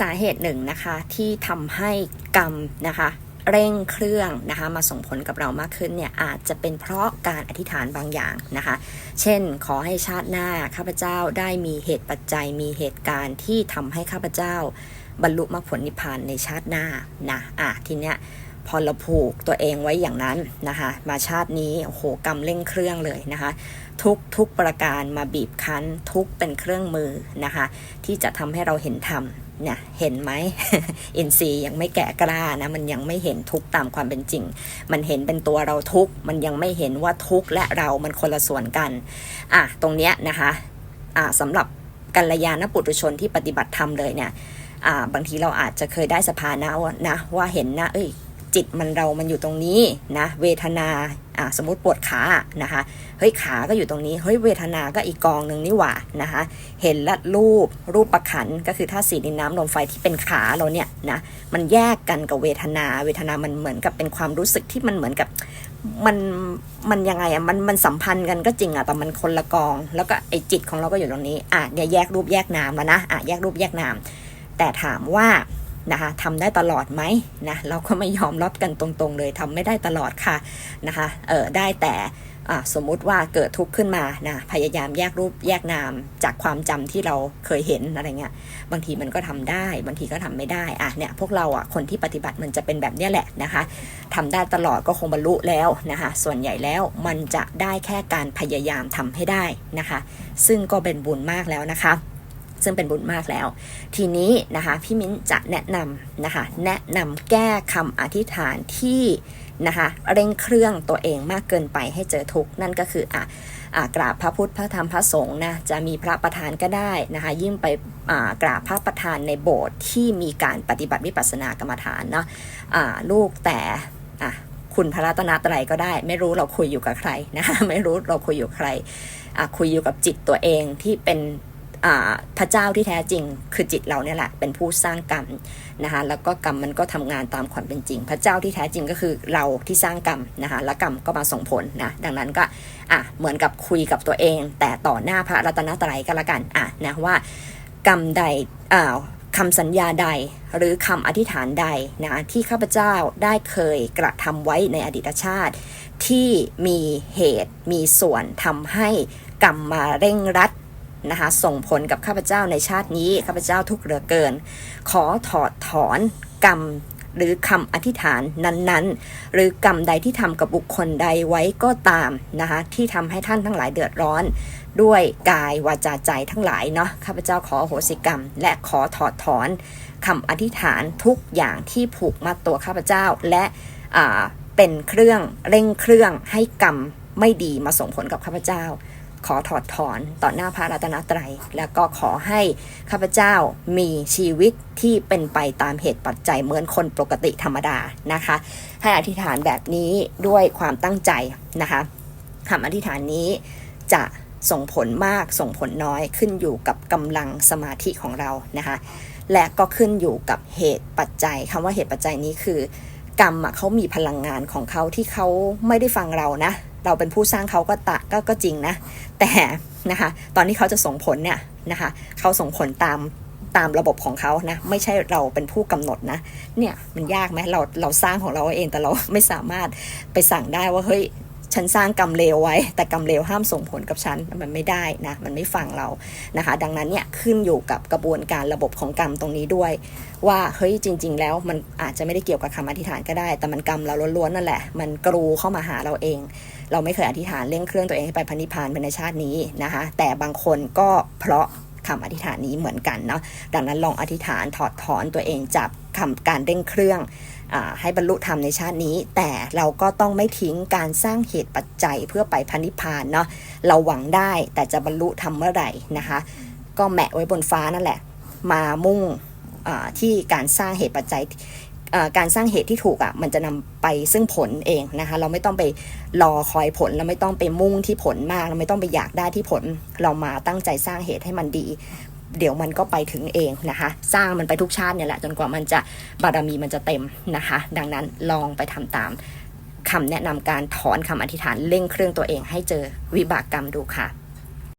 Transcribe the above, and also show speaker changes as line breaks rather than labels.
สาเหตุหนึ่งนะคะที่ทำให้กรรมนะคะเร่งเครื่องนะคะมาส่งผลกับเรามากขึ้นเนี่ยอาจจะเป็นเพราะการอธิษฐานบางอย่างนะคะ เช่น ขอให้ชาติหน้าข้าพเจ้าได้มีเหตุปัจจัยมีเหตุการณ์ที่ทำให้ข้าพเจ้าบรรลุมรรคผลนิพพานในชาติหน้านะอะทีเนี้ย อเราผูกตัวเองไว้อย่างนั้นนะคะ มาชาตินี้โอ้โหกรรมเร่งเครื่องเลยนะคะ ทุกทุกประการมาบีบคั้น ทุกเป็นเครื่องมือนะคะ ที่จะทำให้เราเห็นธรรมเนี่ยเห็นไหมอินทรีย์ยังไม่แก่กล้านะมันยังไม่เห็นทุกตามความเป็นจริง มันเห็นเป็นตัวเราทุกมันยังไม่เห็นว่าทุกและเรามันคนละส่วนกันอะตรงเนี้ยนะคะอะสำหรับกัลยาณปุถุชนที่ปฏิบัติธรรมเลยเนี่ยอ่าบางทีเราอาจจะเคยได้สภานะว่านะว่าเห็นนะเอ้ย จิตมันเรามันอยู่ตรงนี้นะเวทนาอ่าสมมติปวดขานะคะเฮ้ยขาก็อยู่ตรงนี้เฮ้ยเวทนาก็อีกกองหนึ่งนี่หว่านะคะเห็นละรูปรูปประขันก็คือธาตุสีดินน้ำลมไฟที่เป็นขาเราเนี่ยนะมันแยกกันกับเวทนา เวทนามันเหมือนกับเป็นความรู้สึกที่มันเหมือนกับมันมันยังไงอะมันมันสัมพันธ์กันก็จริงอะแต่มันคนละกอง แล้วก็ไอจิตของเราก็อยู่ตรงนี้อะเนี่ยแยกรูปแยกนามแล้วนะอะแยกรูปแยกนามแต่ถามว่า นะคะทำได้ตลอดไหมนะเราก็ไม่ยอมรับกันตรงๆ เลยทำไม่ได้ตลอดค่ะนะคะเออได้แต่สมมุติว่าเกิดทุกข์ขึ้นมานะพยายามแยกรูปแยกนามจากความจำที่เราเคยเห็นอะไรเงี้ยบางทีมันก็ทำได้ บางทีก็ทำไม่ได้อะเนี่ยพวกเราอะคนที่ปฏิบัติมันจะเป็นแบบเนี้ยแหละนะคะทำได้ตลอดก็คงบรรลุแล้วนะคะส่วนใหญ่แล้วมันจะได้แค่การพยายามทำให้ได้นะคะ ซึ่งก็เป็นบุญมากแล้วนะคะ ซึ่งเป็นบุญมากแล้ว ทีนี้นะคะพี่มิ้นจะแนะนำนะคะแนะนำแก้คำอธิษฐานที่นะคะเร่งเครื่องตัวเองมากเกินไปให้เจอทุกข์นั่นก็คืออะอะกราบพระพุทธพระธรรมพระสงฆ์นะจะมีพระประธานก็ได้นะคะยิ่งไปอ่ากราบพระประธานในโบสถ์ที่มีการปฏิบัติวิปัสสนากรรมฐานเนาะอ่าลูกแต่อะคุณพระรัตนตรัยก็ได้ ไม่รู้เราคุยอยู่กับใครนะคะไม่รู้เราคุยอยู่ใครอะคุยอยู่กับจิตตัวเองที่เป็น พระเจ้าที่แท้จริง คือจิตเราเนี่ยแหละเป็นผู้สร้างกรรมนะคะแล้วก็กรรมมันก็ทำงานตามความเป็นจริง พระเจ้าที่แท้จริงก็คือเราที่สร้างกรรมนะคะแล้วกรรมก็มาส่งผลนะดังนั้นก็อะเหมือนกับคุยกับตัวเอง แต่ต่อหน้าพระรัตนตรัยก็แล้วกันอะนะว่ากรรมใดอ่าคำสัญญาใดหรือคำอธิษฐานใดนะที่ข้าพเจ้าได้เคยกระทำไว้ในอดีตชาติ ที่มีเหตุมีส่วนทำให้กรรมมาเร่งรัด นะคะส่งผลกับข้าพเจ้าในชาตินี้ข้าพเจ้าทุกข์เหลือเกิน ขอถอดถอนกรรมหรือคำอธิษฐานนั้นๆ หรือกรรมใดที่ทำกับบุคคลใดไว้ก็ตามนะคะที่ทำให้ท่านทั้งหลายเดือดร้อน ด้วยกายวาจาใจทั้งหลายเนาะข้าพเจ้าขอโหสิกรรม และขอถอดถอนคำอธิษฐานทุกอย่างที่ผูกมัดตัวข้าพเจ้าและเป็นเครื่องเร่งเครื่องให้กรรมไม่ดีมาส่งผลกับข้าพเจ้า ขอถอดถอนต่อหน้าพระรัตนตรัย แล้วก็ขอให้ข้าพเจ้ามีชีวิตที่เป็นไปตามเหตุปัจจัยเหมือนคนปกติธรรมดานะคะ ให้อธิษฐานแบบนี้ด้วยความตั้งใจนะคะคำอธิษฐานนี้จะส่งผลมากส่งผลน้อยขึ้นอยู่กับกำลังสมาธิของเรานะคะ และก็ขึ้นอยู่กับเหตุปัจจัยคำว่าเหตุปัจจัยนี้คือ กรรมเขามีพลังงานของเขาที่เขาไม่ได้ฟังเรานะ เราเป็นผู้สร้างเขาก็ตะ ก็ก็จริงนะ แต่นะคะตอนที่เขาจะส่งผลเนี่ยนะคะเขาส่งผลตามตามระบบของเขานะ ไม่ใช่เราเป็นผู้กำหนดนะ เนี่ยมันยากไหมเราเราสร้างของเราเองแต่เราไม่สามารถไปสั่งได้ว่าเฮ้ย ฉันสร้างกรรมเลวไว้ แต่กรรมเลวห้ามส่งผลกับฉัน มันไม่ได้นะ มันไม่ฟังเรานะคะ ดังนั้นเนี่ยขึ้นอยู่กับกระบวนการระบบของกรรมตรงนี้ด้วย ว่าเฮ้ยจริง ๆ แล้วมันอาจจะไม่ได้เกี่ยวกับคำอธิษฐานก็ได้ แต่มันกรรมเราล้วนๆนั่นแหละ มันกรูเข้ามาหาเราเอง เราไม่เคยอธิษฐานเร่งเครื่องตัวเองให้ไปพันธิพานเป็นในชาตินี้นะคะ แต่บางคนก็เพราะคำอธิษฐานนี้เหมือนกันเนาะดังนั้นลองอธิษฐานถอดถอนตัวเองจากคำการเร่งเครื่อง ให้บรรลุธรรมในชาตินี้ แต่เราก็ต้องไม่ทิ้งการสร้างเหตุปัจจัยเพื่อไปพันิพานเนาะเราหวังได้แต่จะบรรลุธรรมเมื่อไหร่นะคะ ก็แมะไว้บนฟ้านั่นแหละ มามุ่งที่การสร้างเหตุปัจจัยการสร้างเหตุที่ถูกอะมันจะนำไปซึ่งผลเองนะคะ เราไม่ต้องไปรอคอยผล เราไม่ต้องไปมุ่งที่ผลมาก เราไม่ต้องไปอยากได้ที่ผล เรามาตั้งใจสร้างเหตุให้มันดี เดี๋ยวมันก็ไปถึงเองนะคะ สร้างมันไปทุกชาติเนี่ยแหละ จนกว่ามันจะบารมีมันจะเต็มนะคะ ดังนั้นลองไปทำตามคำแนะนำการถอนคำอธิษฐานเร่งเครื่องตัวเองให้เจอวิบากกรรมดูค่ะ